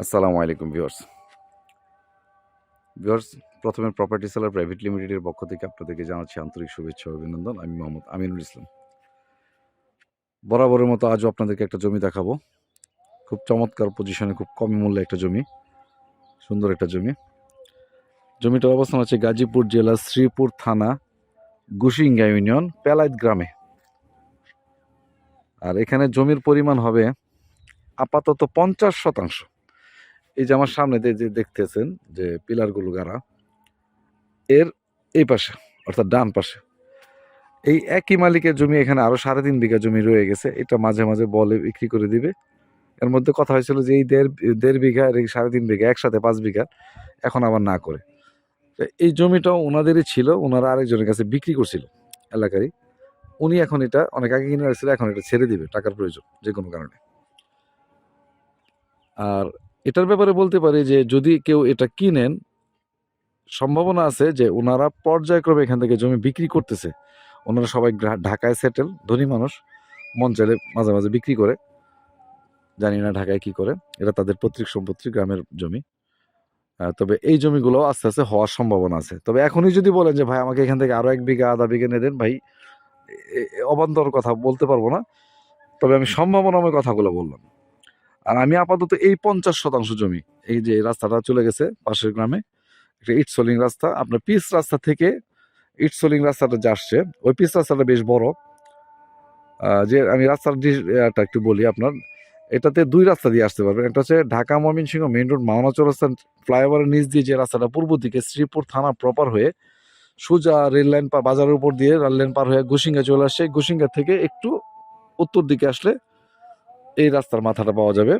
আসসালামু আলাইকুম, viewers. Viewers, প্রথমে প্রপার্টি সেলার প্রাইভেট লিমিটেডের পক্ষ থেকে আপনাদেরকে জানাচ্ছি আন্তরিক শুভেচ্ছা অভিনন্দন। আমি মোহাম্মদ আমিনুল ইসলাম। বরাবরের মতো আজও আপনাদেরকে একটা জমি দেখাবো। খুব চমৎকার পজিশনে খুব কম মূল্যে একটা জমি, সুন্দর একটা জমি। জমিটার অবস্থান হচ্ছে গাজীপুর জেলা শ্রীপুর থানা গুসিঙ্গা ইউনিয়ন পেলাইত গ্রামে। আর এখানে জমির পরিমাণ হবে আপাতত পঞ্চাশ শতাংশ। এই যে আমার সামনে যে দেখতেছেন যে পিলারগুলো গাড়া, এর এই পাশে, অর্থাৎ ডান পাশে, এই একই মালিকের জমি এখানে আরও সাড়ে তিন বিঘা জমি রয়ে গেছে, এটা মাঝে মাঝে বলে বিক্রি করে দিবে। এর মধ্যে কথা হয়েছিল যে এই দেড় দেড় বিঘা আর এই সাড়ে তিন বিঘা, একসাথে পাঁচ বিঘা, এখন আবার না করে। এই জমিটাও ওনাদেরই ছিল ওনারা আরেকজনের কাছে বিক্রি করছিল এলাকারই। উনি এখন এটা, অনেক আগে কিনে রাখছিল, এখন এটা ছেড়ে দিবে, টাকার প্রয়োজন যে কোনো কারণে। আর এটার ব্যাপারে বলতে পারি যে, যদি কেউ এটা কিনেন, সম্ভাবনা আছে যে ওনারা পর্যায়ক্রমে এখান থেকে জমি বিক্রি করতেছে। ওনারা সবাই ঢাকায় সেটেল ধনী মানুষ, মন চাইলে মাঝে মাঝে বিক্রি করে। জানি না ঢাকায় কি করে, এটা তাদের পৈতৃক সম্পত্তি, গ্রামের জমি। তবে এই জমিগুলো আস্তে আস্তে হওয়ার সম্ভাবনা আছে। তবে এখনই যদি বলেন যে, ভাই, আমাকে এখান থেকে আরও এক বিঘা, আধা বিঘা নিয়ে দেন, ভাই অবান্তর কথা বলতে পারব না। তবে আমি সম্ভাবনাময় কথাগুলো বললাম। আর আমি আপাতত এই পঞ্চাশ শতাংশ জমি, এই যে রাস্তাটা চলে গেছে পাশের গ্রামে, একটা ইট সোলিং রাস্তা, আপনার পিস রাস্তা থেকে ইট সোলিং রাস্তাটা যাচ্ছে ওই পিচ রাস্তাটা বেশ বড়। যে আমি রাস্তার ডিটা একটু বলি আপনার, এটাতে দুই রাস্তা দিয়ে আসতে পারবেন, একটা হচ্ছে ঢাকা ময়মনসিংহ মেইন রোড, মাওনা চৌরাস্তা ফ্লাইওভারের নিচ দিয়ে যে রাস্তাটা পূর্ব দিকে শ্রীপুর থানা প্রপার হয়ে সোজা রেল লাইন পার বাজারের উপর দিয়ে রেল লাইন পার হয়ে গুসিঙ্গা চলে আসছে গুসিঙ্গা থেকে একটু উত্তর দিকে আসলে এই রাস্তার মাথাটা পাওয়া যাবে।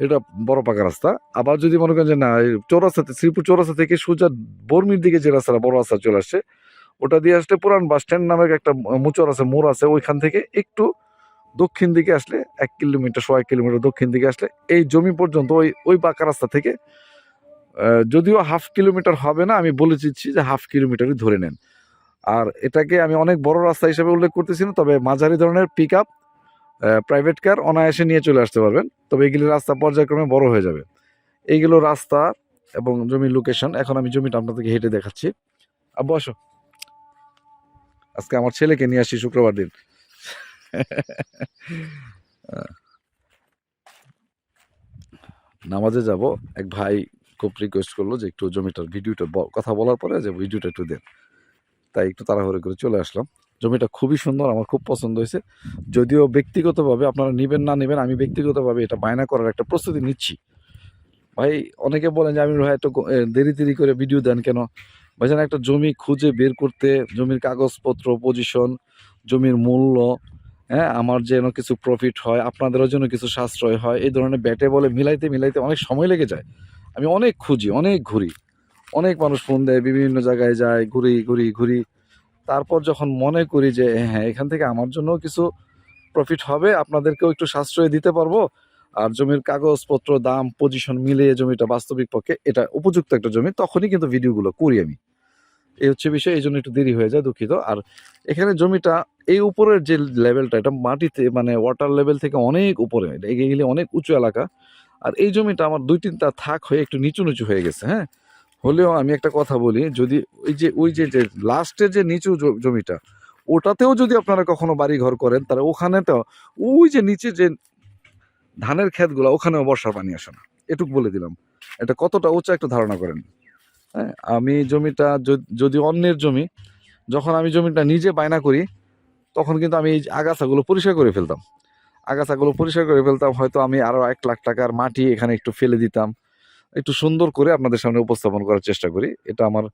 এটা বড় পাকা রাস্তা। আবার যদি মনে করেন যে না চৌরাস্তাতে শ্রীপুর চৌরাস্তা থেকে সোজা বর্মির দিকে যে রাস্তাটা বড় রাস্তা চলে আসছে, ওটা দিয়ে আসলে পুরান বাস স্ট্যান্ড নামে একটা মুচর আছে, মোড় আছে ওইখান থেকে একটু দক্ষিণ দিকে আসলে এক কিলোমিটার, সোয়া কিলোমিটার দক্ষিণ দিকে আসলে এই জমি পর্যন্ত ওই ওই পাকা রাস্তা থেকে যদিও হাফ কিলোমিটার হবে না, আমি বলে দিচ্ছি যে হাফ কিলোমিটারই ধরে নেন। আর এটাকে আমি অনেক বড় রাস্তা হিসেবে উল্লেখ করতেছি না, তবে মাঝারি ধরনের পিক আপ প্রাইভেট কার অনায়াসে নিয়ে চলে আসতে পারবেন। তবে এগুলি রাস্তা পর্যায়ক্রমে বড় হয়ে যাবে। এইগুলো রাস্তা এবং জমির লোকেশন এখন আমি জমিটা আপনাদেরকে হেঁটে দেখাচ্ছি। আর বসো আজকে আমার ছেলেকে নিয়ে আসি, শুক্রবার দিন। নামাজে যাব, এক ভাই খুব রিকোয়েস্ট করল যে একটু জমিটার ভিডিওটা কথা বলার পরে যে ভিডিওটা একটু দেন। তাই একটু তাড়াহুড়ো করে চলে আসলাম। জমিটা খুবই সুন্দর, আমার খুব পছন্দ হয়েছে। যদিও ব্যক্তিগতভাবে আপনারা নেবেন না নেবেন, আমি ব্যক্তিগতভাবে এটা বায়না করার একটা প্রস্তুতি নিচ্ছি। ভাই, অনেকে বলেন যে আমি ভাই, একটু দেরি দেরি করে ভিডিও দেন কেন? ভাইজান একটা জমি খুঁজে বের করতে জমির কাগজপত্র পজিশন জমির মূল্য হ্যাঁ আমার যেন কিছু প্রফিট হয়, আপনাদেরও যেন কিছু সাশ্রয় হয়, এই ধরনের ব্যাটে বলে মিলাইতে মিলাইতে অনেক সময় লেগে যায়। আমি অনেক খুঁজি, অনেক ঘুরি। অনেক মানুষ ফোন দেয়, বিভিন্ন জায়গায় যায়, ঘুরি ঘুরি ঘুরি। তারপর যখন মনে করি যে হ্যাঁ এখান থেকে আমার জন্য কিছু প্রফিট হবে, আপনাদেরকেও একটু সাশ্রয় দিতে পারব। আর জমির কাগজপত্র, দাম পজিশন মিলিয়ে জমিটা বাস্তবিক পক্ষে এটা উপযুক্ত একটা জমি, তখনই কিন্তু ভিডিওগুলো করি আমি। এই হচ্ছে বিষয়, এই জন্য একটু দেরি হয়ে যায়, দুঃখিত। আর এখানে জমিটা, এই উপরের যে লেভেলটা এটা মাটিতে মানে ওয়াটার লেভেল থেকে অনেক উপরে, এটা এগিয়ে গেলে অনেক উঁচু এলাকা। আর এই জমিটা আমার দুই তিনটা থাক হয়ে একটু নিচু নিচু হয়ে গেছে হ্যাঁ? হলেও আমি একটা কথা বলি, যদি ওই যে ওই যে যে লাস্টের যে নিচু জমিটা, ওটাতেও যদি আপনারা কখনো বাড়ি ঘর করেন, তাহলে ওখানে তো ওই যে নিচে যে ধানের ক্ষেতগুলো, ওখানেও বর্ষার পানি আসে না। এটুক বলে দিলাম। এটা কতটা উঁচা একটু ধারণা করেন। হ্যাঁ আমি জমিটা যদি অন্যের জমি, যখন আমি জমিটা নিজে বায়না করি, তখন কিন্তু আমি এই আগাছাগুলো পরিষ্কার করে ফেলতাম। আগাছাগুলো পরিষ্কার করে ফেলতাম, হয়তো আমি আরও এক লাখ টাকার মাটি এখানে একটু ফেলে দিতাম। একটু সুন্দর করে আপনাদের সামনে উপস্থাপন করার চেষ্টা করি। এটা আমার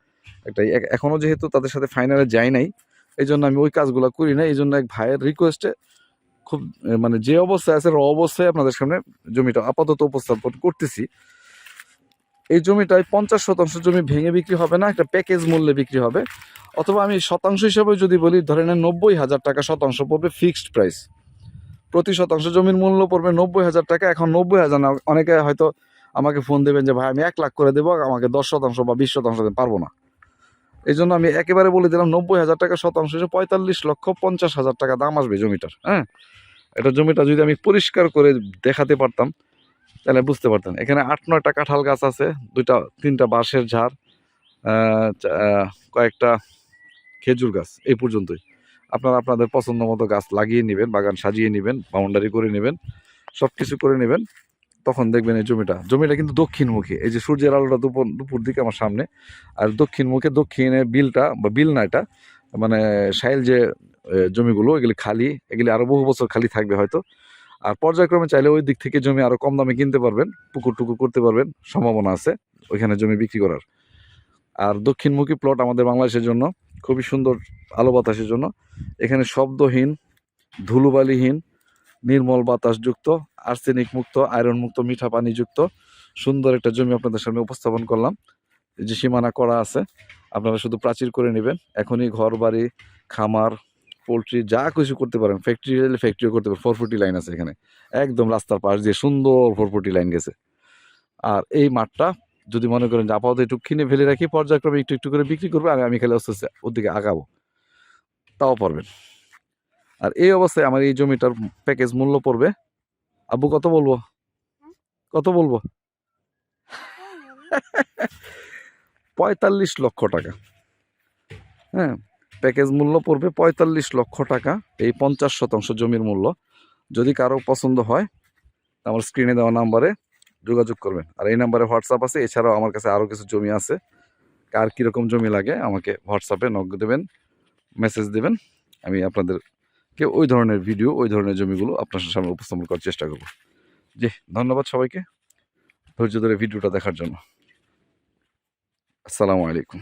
একটা এ- এখনও যেহেতু তাদের সাথে ফাইনালে যাই নাই এই জন্য আমি ওই কাজগুলো করি না এই জন্য এক ভাইয়ের রিকোয়েস্টে খুব মানে যে অবস্থায় আছে, র অবস্থায় আপনাদের সামনে জমিটা আপাতত উপস্থাপন করতেছি। এই জমিটায় পঞ্চাশ শতাংশ জমি ভেঙে বিক্রি হবে না, একটা প্যাকেজ মূল্যে বিক্রি হবে। অথবা আমি শতাংশ হিসাবে যদি বলি, ধরে নেন নব্বই হাজার টাকা শতাংশ পড়বে ফিক্সড প্রাইস প্রতি শতাংশ জমির মূল্য পড়বে নব্বই হাজার টাকা। এখন নব্বই হাজার না, অনেকে হয়তো আমাকে ফোন দেবেন যে, ভাই, আমি এক লাখ করে দেবো, আমাকে দশ শতাংশ বা বিশ শতাংশ দিতে পারব না। এই জন্য আমি একেবারে বলে দিলাম, নব্বই হাজার টাকা শতাংশ হিসেবে পঁয়তাল্লিশ লক্ষ পঞ্চাশ হাজার টাকা দাম আসবে জমিটার হ্যাঁ? এটা জমিটা যদি আমি পরিষ্কার করে দেখাতে পারতাম, তাহলে বুঝতে পারতেন। এখানে আট নয়টা কাঁঠাল গাছ আছে, দুইটা, তিনটা বাঁশের ঝাড় কয়েকটা খেজুর গাছ, এই পর্যন্তই। আপনারা আপনাদের পছন্দ মতো গাছ লাগিয়ে নেবেন, বাগান সাজিয়ে নেবেন বাউন্ডারি করে নেবেন সব কিছু করে নেবেন। তখন দেখবেন এই জমিটা। জমিটা কিন্তু দক্ষিণমুখী। এই যে সূর্যের আলোটা দুপুর দুপুর দিকে আমার সামনে। আর দক্ষিণ মুখে দক্ষিণে বিলটা বা বিল না এটা মানে সাইল যে জমিগুলো, এগুলি খালি, এগুলি আরও বহু বছর খালি থাকবে হয়তো। আর পর্যায়ক্রমে চাইলে ওই দিক থেকে জমি আরও কম দামে কিনতে পারবেন, পুকুর টুকুর করতে পারবেন, সম্ভাবনা আছে ওইখানে জমি বিক্রি করার। আর দক্ষিণমুখী প্লট আমাদের বাংলাদেশের জন্য খুবই সুন্দর আলো বাতাসের জন্য। এখানে শব্দহীন, ধুলোবালিহীন, নির্মল বাতাসযুক্ত আর্সেনিক মুক্ত আয়রন মুক্ত, মিঠা পানিযুক্ত সুন্দর একটা জমি আপনাদের সামনে উপস্থাপন করলাম। যে সীমানা করা আছে, আপনারা শুধু প্রাচীর করে নেবেন। এখনই ঘর, বাড়ি, খামার, পোলট্রি, যা কিছু করতে পারেন। ফ্যাক্টরি ফ্যাক্টরিও করতে পারেন। ফোরফুটি লাইন আছে এখানে। একদম রাস্তার পাশ দিয়ে সুন্দর ফোরফুটি লাইন গেছে। আর এই মাঠটা যদি মনে করেন যে আপাতত একটু কিনে ফেলে রাখি, পর্যায়ক্রমে একটু একটু করে বিক্রি করবে আর আমি খেলে আস্তে আস্তে ওদিকে আগাবো। তাও পারবেন। আর এই অবস্থায় আমার এই জমিটার প্যাকেজ মূল্য পড়বে আব্বু কত বলব? কত বলব? পঁয়তাল্লিশ লক্ষ টাকা। হ্যাঁ প্যাকেজ মূল্য পড়বে পঁয়তাল্লিশ লক্ষ টাকা এই পঞ্চাশ শতাংশ জমির মূল্য। যদি কারও পছন্দ হয় আমার স্ক্রিনে দেওয়া নাম্বারে যোগাযোগ করবেন। আর এই নাম্বারে হোয়াটসঅ্যাপ আছে এছাড়াও আমার কাছে আরও কিছু জমি আছে। কার কীরকম জমি লাগে আমাকে হোয়াটসঅ্যাপে নক দেবেন মেসেজ দেবেন আমি আপনাদেরকে ওই ধরনের ভিডিও, ওই ধরনের জমিগুলো আপনার সামনে উপস্থাপন করার চেষ্টা করব। জি, ধন্যবাদ সবাইকে ধৈর্য ধরে ভিডিওটা দেখার জন্য। আসসালামু আলাইকুম।